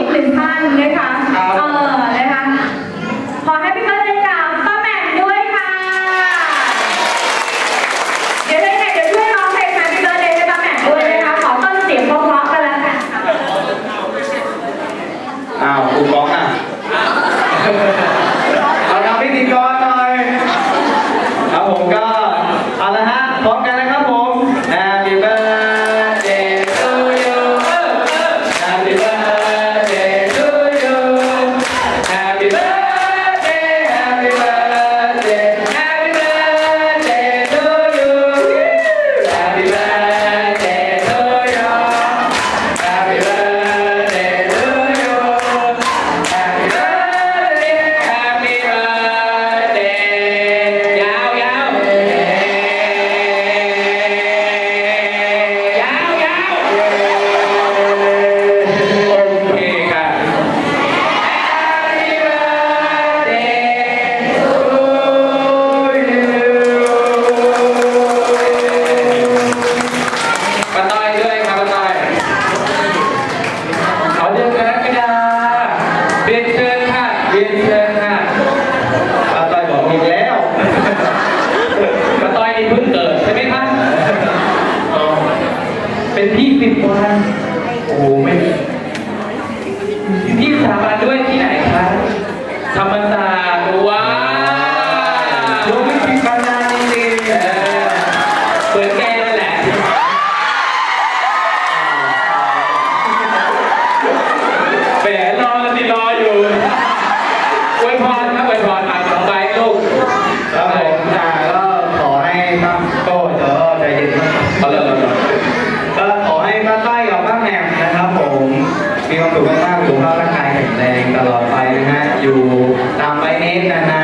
อีกหนท่านนะคะ สิบวันโอ้ไม่ที่สถาบันด้วยที่ไหนคะธรรมศาสตร์ว้าวโอ้ไม่สิดวันนานจริงเปิดแก้นั่นแหละแหมรอแนี่รออยู่ไวยพรครับอวยพรมาสองใบลูกครับผมจ้าก็ขอให้ตั้งโต้เถอะใจเย็นเอาเลย สุขภาพสุขภาพร่างกายแข็งแรงตลอดไปนะฮะ อยู่ตามไว้เน้นนฮะ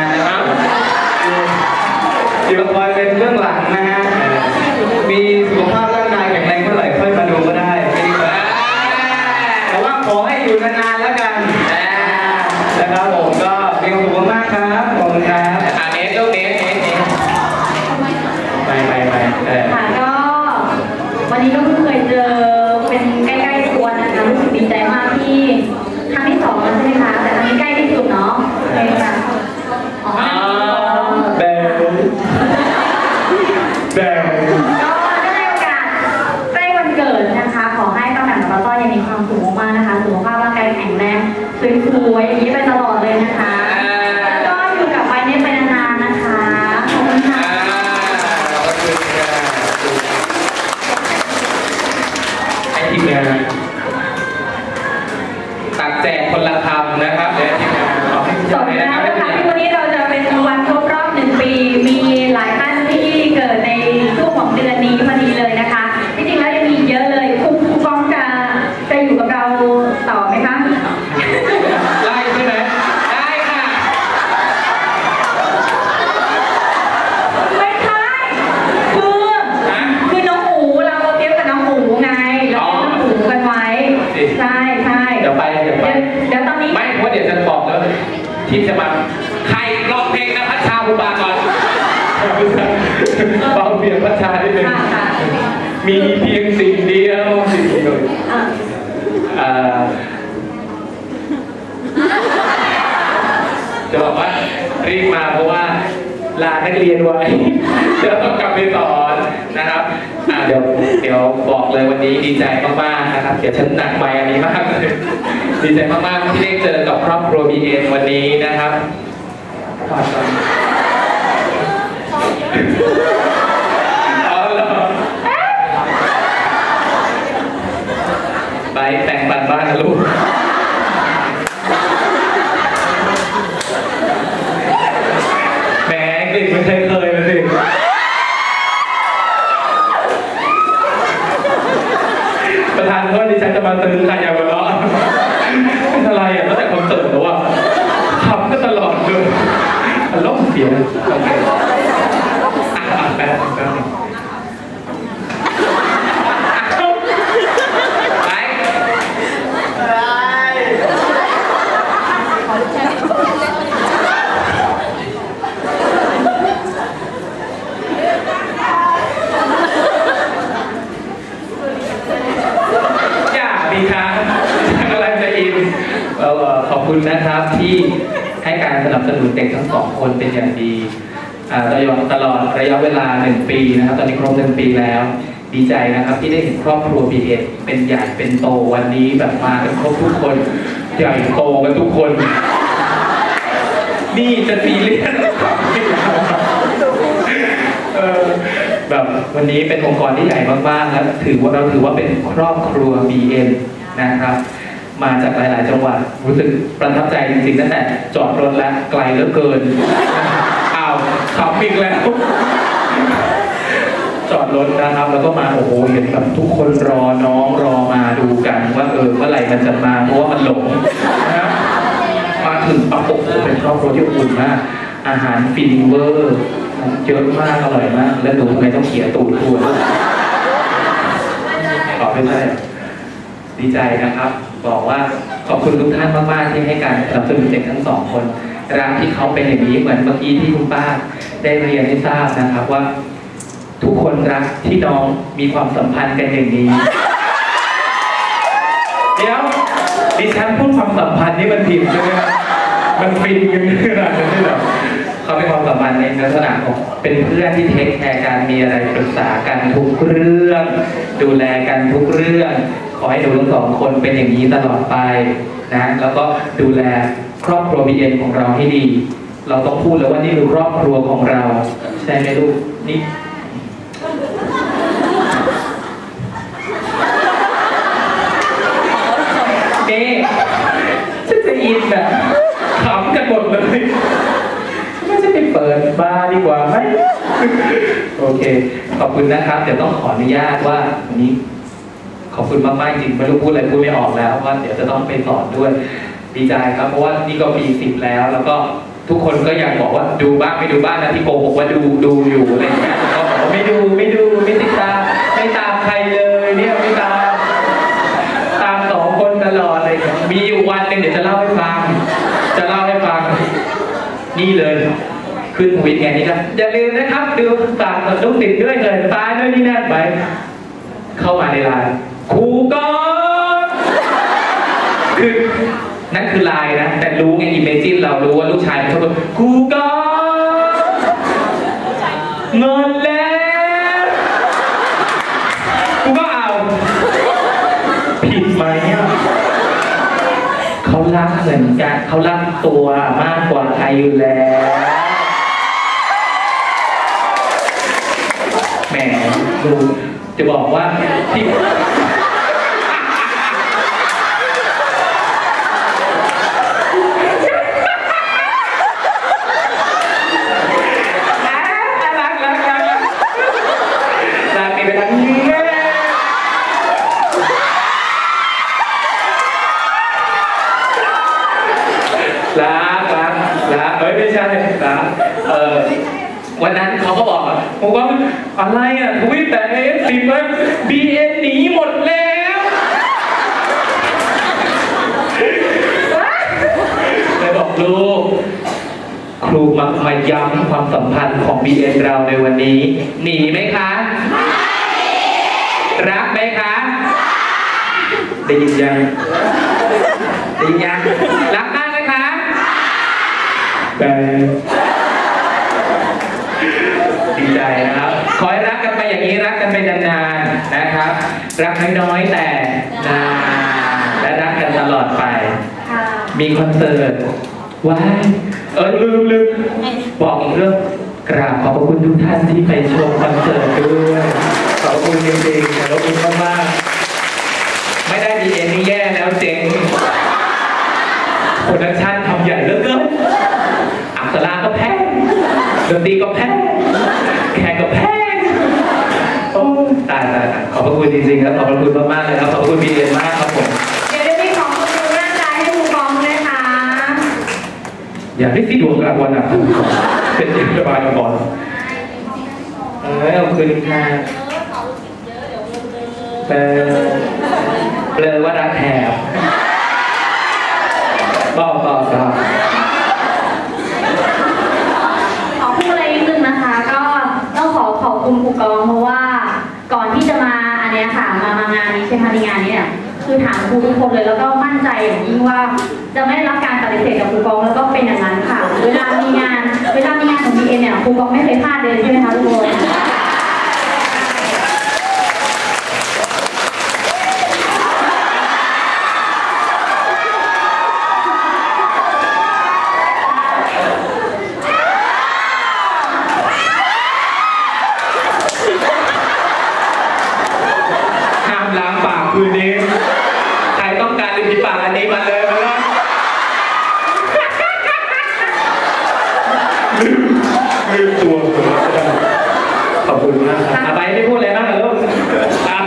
จะบอกว่ารีบมาเพราะว่าลานักเรียนไว้จะต้องกลับไปสอนนะครับเดี๋ยวเดี๋ยวบอกเลยวันนี้ดีใจมากๆนะครับเดี๋ยวฉันหนักไปอันนี้มากดีใจมากๆที่ได้เจอกับครอบครัวบีเอ็นวันนี้นะครับขอบคุณ คนเป็นอย่างดีตลอดตลอดระยะเวลาหนึ่งปีนะครับ ตอนนี้ครบหนึ่งปีแล้ว ดีใจนะครับที่ได้เห็นครอบครัว BS เป็นใหญ่เป็นโตวันนี้แบบมากันครบทุกคนใหญ่โตกันทุกคน นี่จะซีเรียสเออแบบวันนี้เป็นองค์กรที่ใหญ่มากๆแล้วถือว่าเราถือว่าเป็นครอบครัว BN นะครับ มาจากหลาย ๆ จังหวัดรู้สึกประทับใจจริงๆตั้งแต่จอดรถแล้วไกลเหลือเกินอ้าวขับอีกแล้ว จอดรถนะครับ แล้วก็มาโอ้โหเห็นแบบทุกคนรอน้องรอมาดูกันว่าเออเมื่อไหร่มันจะมาเพราะว่ามันหลงนะมาถึงปั๊บโอ้โหเป็นครอบครัวที่อบอุ่นมาก อาหารฟินเวอร์เยอะมากอร่อยมาก แล้วดูทำไมต้องเขี่ยตูดด้วยขอไม่ใช่ ดีใจนะครับ บอกว่าขอบคุณทุกท่านมากๆที่ให้การสนับสนุนเด็กทั้งสองคนรักที่เขาเป็นอย่างนี้เหมือนเมื่อกี้ที่คุณป้าได้เรียนให้ทราบนะครับว่า ทุกคนรักที่น้องมีความสัมพันธ์กันอย่างนี้ เดี๋ยวดิฉันพูดความสัมพันธ์นี่มันผิดใช่ไหมครับมันฟินกันขนาดนั้นเลยเหรอเขาเป็นความสัมพันธ์ในลักษณะของเป็นเพื่อนที่เทคแคร์กันมีอะไรปรึกษากันทุกเรื่อง ดูแลกันทุกเรื่อง ขอให้หนูทั้งสองคนเป็นอย่างนี้ตลอดไปนะแล้วก็ดูแลครอบครัวบีเอ็นของเราให้ดี เราต้องพูดแล้วว่านี่คือครอบครัวของเรา ใช่ไหมลูกนี่นี่ฉันจะอินแบบขำกันหมดเลยไม่จะไปเปิดบาร์ดีกว่าไหมโอเค ขอบคุณนะครับ เดี๋ยวต้องขออนุญาตว่าวันนี้ ขอบคุณมากๆจริงไม่รู้พูดอะไรพูดไม่ออกแล้วว่าเดี๋ยวจะต้องไปสอนด้วยดีใจครับเพราะว่านี่ก็ปีสิบแล้ว แล้วก็ทุกคนก็ยังบอกว่าดูบ้างไม่ดูบ้างนะที่โกหกว่าดูดูอยู่อะไรอย่างเงี้ยก็บอกว่าไม่ดูไม่ดูไม่ติดตามไม่ตามใครเลยเนี่ยไม่ตามตามสองคนตลอดเลยมีอยู่วันหนึ่งเดี๋ยวจะเล่าให้ฟัง จะเล่าให้ฟัง นี่เลยขึ้นวิตไงนี่ครับอย่าลืมนะครับ ดูฝากกับลูกติดด้วยเลยตายด้วยนี่นั่นไป เข้ามาในไลน์ คือนั่นคือไลน์นะ แต่รู้ไงอิเมจินเรารู้ว่าลูกชายมันชอบพูดครูก่อนเงินแล้วกูก็เอาผิดไหมเนี่ยเขารักเหมือนกันเขารักตัวมากกว่าใครอยู่แล้วแหมดูจะบอกว่าที่รักรักรักรักรักมีเวลาแม่ รักรักรักเอ้ยไม่ใช่รักเอวันนั้นเขาก็บอกผมว่าอะไรอะทวิตแต่เอฟสิบมันบีเอ็นหนีหมดแล้วเลยบอกลูกครูมามาย้ำความสัมพันธ์ของ BN เอ็มเราในวันนี้ หนีไหมคะ รักไหมคะ ได้ยินยังไดียังรักมากไหมคะแต่ดีใจนะครับ ขอให้รักกันไป อย่างนี้รักกันไปนานๆนะครับ รักน้อยๆแต่นานและรักกันตลอดไปค่ะมีคอนเสิร์ตว้ายเออลืมลืมบอกอีกเรื่องกราบขอบพระคุณทุกท่านที่ไปชมคอนเสิร์ตด้วยขอบคุณจริงๆขอบคุณมากๆไม่ได้ดีเอ็นนี่แย่แล้วเจ๊งโปรดักชั่นทำใหญ่เหลือเกินอักษราก็แพงดนตรีก็แพงแขกก็แพงโอ้ ตายตายตายขอบพระคุณจริงๆครับขอบพระคุณมากๆเลยครับขอบพระคุณบีเอ็นมากครับผมเดี๋ยวจะมีของคุณครูร่างกายให้ครูกองด้วยค่ะอยากได้สีดวงกลางวันอะเป็นจิตสบายมาก่อนเออขอบคุณค่ะเบลอเบลอว่ารักแถบบอกต่อต่อ ขอพูดอะไรนิดนึงนะคะ ก็ต้องขอขอบคุณครูกอง เพราะว่าก่อนที่จะมาอันเนี้ยค่มาในงานนี้เนี่ยคือถามครูทุกคนเลยแล้วก็มั่นใจอย่างยิ่งว่า จะไม่ได้รับการปฏิเสธจากครูกองแล้วก็เป็นอย่างนั้นค่ะ เวลามีงาน เวลามีงานของ BN เนี่ยครูกองไม่เคยพลาดเลยใช่ไหมคะทุกคน ห้ามล้างปากคืนนี้ ใครต้องการริมฝีปากอันนี้มาเลยมาเลยลืมลืมตัวขอบคุณมากครับอาไปไม่พูดอะไรมากเหรอลูกอ้าว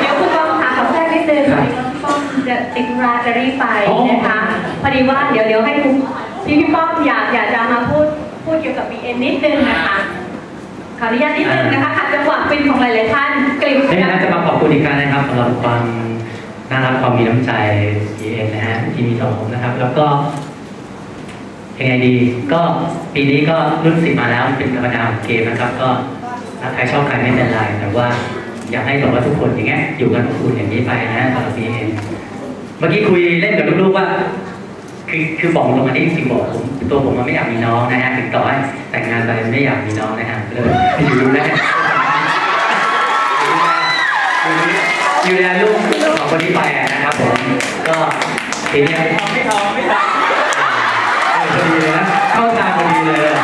เดี๋ยวคุณป้อมคะขอแทรกนิดนึง ครับ คุณป้อมจะติดราจะรีบไป อ๋อ นะคะพอ ดีว่าเดี๋ยวเดี๋ยวให้คุณพี่พี่ป้อมอยากอยากจะมาพูดพูดเกี่ยวกับ BN นิดนึงนะคะขออนุญาตนิดนึงนะคะขัดจังหวะเป็นของหลายๆท่านกลิ่นไม่งั้นจะมาขอบคุณอีกครั้งนะครับสำหรับความน่ารักความมีน้ำใจ EN นะฮะที่มีต่อผมนะครับ แล้วก็ยังไงดีก็ปีนี้ก็รุ่นสิบมาแล้วเป็นธรรมดาของเกมนะครับ ก็ถ้าใครชอบใครไม่เป็นไรแต่ว่าอยากให้แบบว่าทุกคนอย่างเงี้ยอยู่กันอบอุ่นอย่างนี้ไปนะฮะสำหรับ EN เมื่อกี้คุยเล่นกับลูกๆว่า คือคือบอกตรงนี้จริงบอกผมตัวผมมันไม่อยากมีน้องนะฮะถึงต่อให้แต่งงานไปไม่อยากมีน้องนะฮะก็เลยอยู่ดูแลอยู่แลลูกของคนที่ไปนะครับผมก็ทีเนี้ยไม่ท้องไม่ทองเออพอดีเลยนะเข้าทางพอดีเลย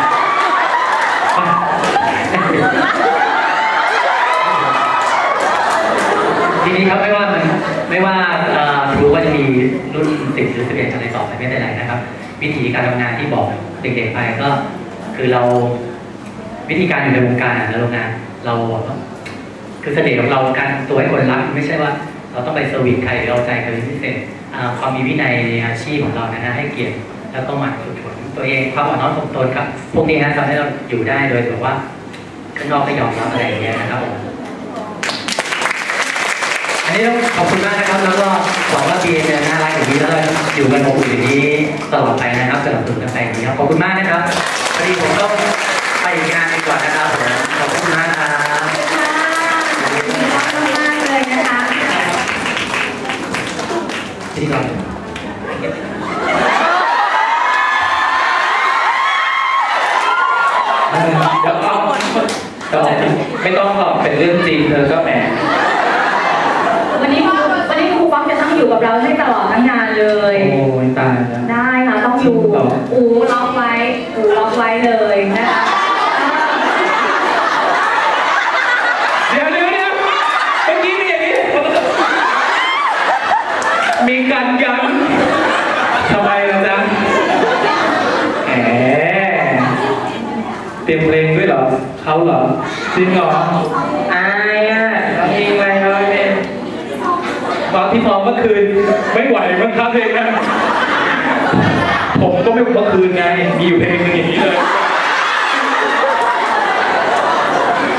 ทีนี้ครับไม่ว่ามันไม่ว่าเอ่อรู้ว่าจะมีรุ่นสิบ หรือสิบเอ็ดอะไรต่อไปไม่เป็นไรนะครับ วิธีการทำงานที่บอกเด็กๆไปก็ คือเราวิธีการอยู่ในวงการอะในโรงงานเรา คือเสน่ห์ของเราการตัวให้คนรักไม่ใช่ว่า เราต้องไปเซอร์วิสใครหรือเอาใจใครเป็นพิเศษความมีวินัยในอาชีพของเรานะฮะให้เกียรติแล้วก็หมั่นฝึกฝนตัวเองความอ่อนน้อมถ่อมตนครับพวกนี้นะทำให้เราอยู่ได้โดยแบบว่าข้างนอกก็ยอมรับอะไรอย่างเงี้ยนะครับผม อันนี้ต้องขอบคุณมากนะครับ แล้วก็หวังว่าปีจะน่ารักอย่างนี้แล้วก็อยู่กันอบอุ่นอย่างนี้ตลอดไปนะครับสนับสนุกันไปอย่างนี้ครับขอบคุณมากนะครับพอดีผมต้องไปอีกงานหนึงก่อนนะครับผมขอบคุณมากครับ ค่ะขอบคุณมากมากๆเลยนะคะ ที่ก่อน เดี๋ยวเอาเดี๋ยวเอาไม่ต้องหรอกเป็นเรื่องจริงเธอก็แหม วันนี้วันนี้ครูป้อมจะต้องอยู่กับเราให้ตลอดทั้งงานเลย โอ้ยตายแล้ว ได้ค่ะต้องอยู่ จริงเหรอ อูล็อกไว้อูล็อกไว้เลยนะคะเดี๋ยวเดี๋ยวเดี๋ยวเมื่อกี้มีอย่างนี้ มีการยันทำไมล่ะจ๊ะแหมเตรียมเพลงด้วยเหรอเขาเหรอจริงเหรออายอะร้องเพลงอะไรร้องเพลงตอนที่ซ้อมเมื่อคืนไม่ไหวมั้งครับเพลงนั้น ผมก็ไม่เมื่อคืนไง มีอยู่เพลงหนึงอย่างนี้เลย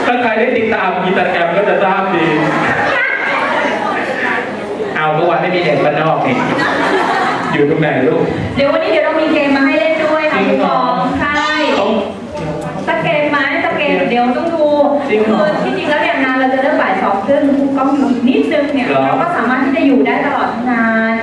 ถ้าใครได้ติดตามอินสตาแกรมก็จะทราบดี เอาก็วันไม่มีเด็กบ้านนอกนี่อยู่ตรงไหนลูก เดี๋ยววันนี้เดี๋ยวเรามีเกมมาให้เล่นด้วยค่ะจริคุงณเหรปอองใช่เขาสักเกมไหมสักเกมเดี๋ยวต้องดูจริงเหรอคือที่จริงแล้วเนี่ยงานเราจะเริ่มบ่ายสองครึ่งคุณก้องอยู่อีกนิดนึงเนี่ยเหรอเราก็สามารถที่จะอยู่ได้ตลอดทั้งงาน